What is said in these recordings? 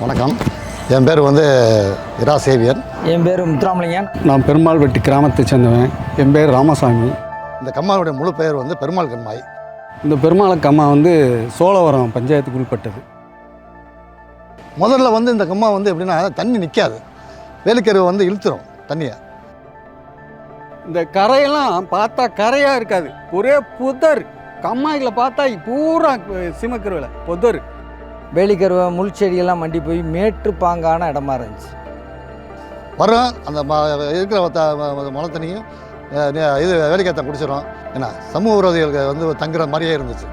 வணக்கம். என் பேர் வந்து இரா சேவியர் என் பேர் முத்துராமலிங்கன் நான் பெருமாள் வெட்டி கிராமத்தை சேர்ந்தவன். என் பேர் ராமசாமி. இந்த கம்மாவுடைய முழு பெயர் வந்து பெருமாள் கண்மாய் இந்த பெருமாளுக்கு அம்மா வந்து சோழவரம் பஞ்சாயத்துக்கு உட்பட்டது முதல்ல வந்து இந்த கம்மா வந்து எப்படின்னா தண்ணி நிற்காது வேலுக்கருவை வந்து இழுத்துரும் தண்ணியை. இந்த கரையெல்லாம் பார்த்தா கரையாக இருக்காது. ஒரே புதர். கம்மாய்களை பார்த்தா பூரா சிமக்கருவில் புதர். வேலிக்கருவை முள் செடியெல்லாம் மண்டி போய் மேற்றுப்பாங்கான பாங்கான இடமா இருந்துச்சு. வரும் அந்த ம இருக்கிற த- தண்ணியும் இது வேலைக்காத்த குடிச்சிடும் ஏன்னா சமூக விரோதிகளுக்கு வந்து தங்குற மாதிரியே இருந்துச்சு.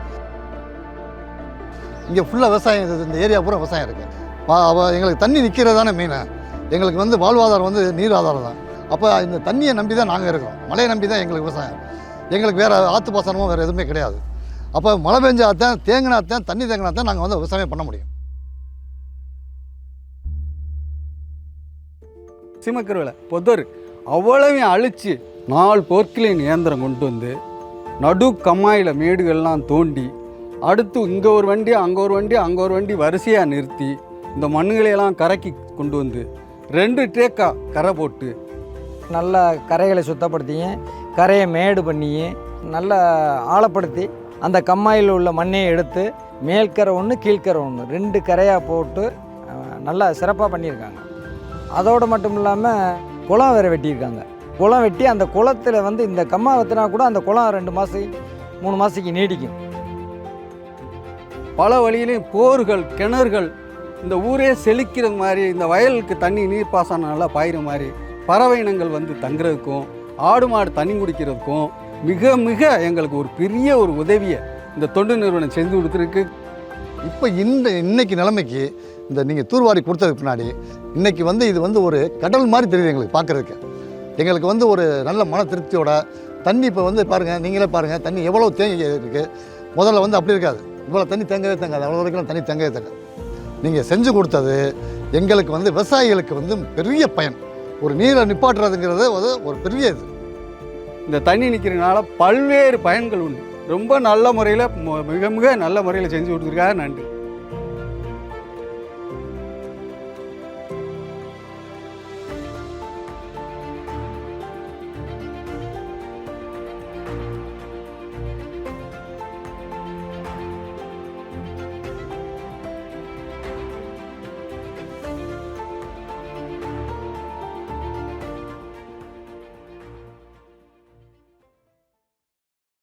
இங்கே ஃபுல்லாக விவசாயம் இந்த ஏரியா பூரா விவசாயம் இருக்குது எங்களுக்கு தண்ணி நிற்கிறது தானே மீன் எங்களுக்கு வந்து வாழ்வாதாரம் வந்து நீர் ஆதாரம் தான். அப்போ இந்த தண்ணியை நம்பி தான் நாங்கள் இருக்கோம். மழையை நம்பி தான் எங்களுக்கு விவசாயம். எங்களுக்கு வேறு ஆற்று பாசனமும் வேறு எதுவுமே கிடையாது. அப்போ மழை பெஞ்சாத்தான் தேங்கினாத்தான் தண்ணி தேங்கினாத்தான் நாங்கள் வந்து விவசாயம் பண்ண முடியும். சிமக்கருவில் பொதர் அவ்வளவையும் அழித்து நாலு பொற்களின் இயந்திரம் கொண்டு வந்து நடு கம்மாயில் மேடுகள்லாம் தோண்டி அடுத்து இங்கே ஒரு வண்டி அங்கே ஒரு வண்டி அங்கே ஒரு வண்டி வரிசையாக நிறுத்தி இந்த மண்ணுகளையெல்லாம் கரைக்கி கொண்டு வந்து ரெண்டு டேக்கா கரை போட்டு நல்லா கரைகளை சுத்தப்படுத்தியும் கரையை மேடு பண்ணியும் நல்லா ஆழப்படுத்தி அந்த கம்மாயில் உள்ள மண்ணையை எடுத்து மேல்கரை ஒன்று கீழ்க்கரை ஒன்று ரெண்டு கரையாக போட்டு நல்லா சிறப்பாக பண்ணியிருக்காங்க. அதோடு மட்டும் இல்லாமல் குளம் வேறு வெட்டியிருக்காங்க. குளம் வெட்டி அந்த குளத்தில் வந்து இந்த கம்மா வெத்தினா கூட அந்த குளம் ரெண்டு மாதம் மூணு மாதத்துக்கு நீடிக்கும். பல வழியிலையும் போர்கள் கிணறுகள் இந்த ஊரே செழிக்கிற மாதிரி இந்த வயலுக்கு தண்ணி நீர் பாசனம் நல்லா பாயிற மாதிரி பறவை இனங்கள் வந்து தங்குறதுக்கும் ஆடு மாடு தண்ணி குடிக்கிறதுக்கும் மிக மிக எங்களுக்கு ஒரு பெரிய ஒரு உதவியை இந்த தொண்டு நிறுவனம் செஞ்சு கொடுத்துருக்கு. இப்போ இந்த இன்னைக்கு நிலைமைக்கு இந்த நீங்கள் தூர்வாரி கொடுத்ததுக்கு பின்னாடி இன்னைக்கு வந்து இது வந்து ஒரு கடல் மாதிரி தெரியுது எங்களுக்கு பார்க்குறதுக்கு. எங்களுக்கு வந்து ஒரு நல்ல மன திருப்தியோட தண்ணி இப்போ வந்து பாருங்கள் நீங்களே பாருங்கள் தண்ணி எவ்வளோ தேங்கி இருக்குது முதல்ல வந்து அப்படி இருக்காது. இவ்வளோ தண்ணி தேங்கவே தேங்காது. அவ்வளோ வரைக்கும் தண்ணி தேங்கவே தேங்காது. நீங்கள் செஞ்சு கொடுத்தது எங்களுக்கு வந்து விவசாயிகளுக்கு வந்து பெரிய பயன். ஒரு நீரை நிப்பாட்டுறதுங்கிறது ஒரு பெரிய இது. இந்த தண்ணி நிற்கிறதுனால பல்வேறு பயன்கள் உண்டு. ரொம்ப நல்ல முறையில் மிக மிக நல்ல முறையில் செஞ்சு கொடுத்துருக்காங்க. நன்றி.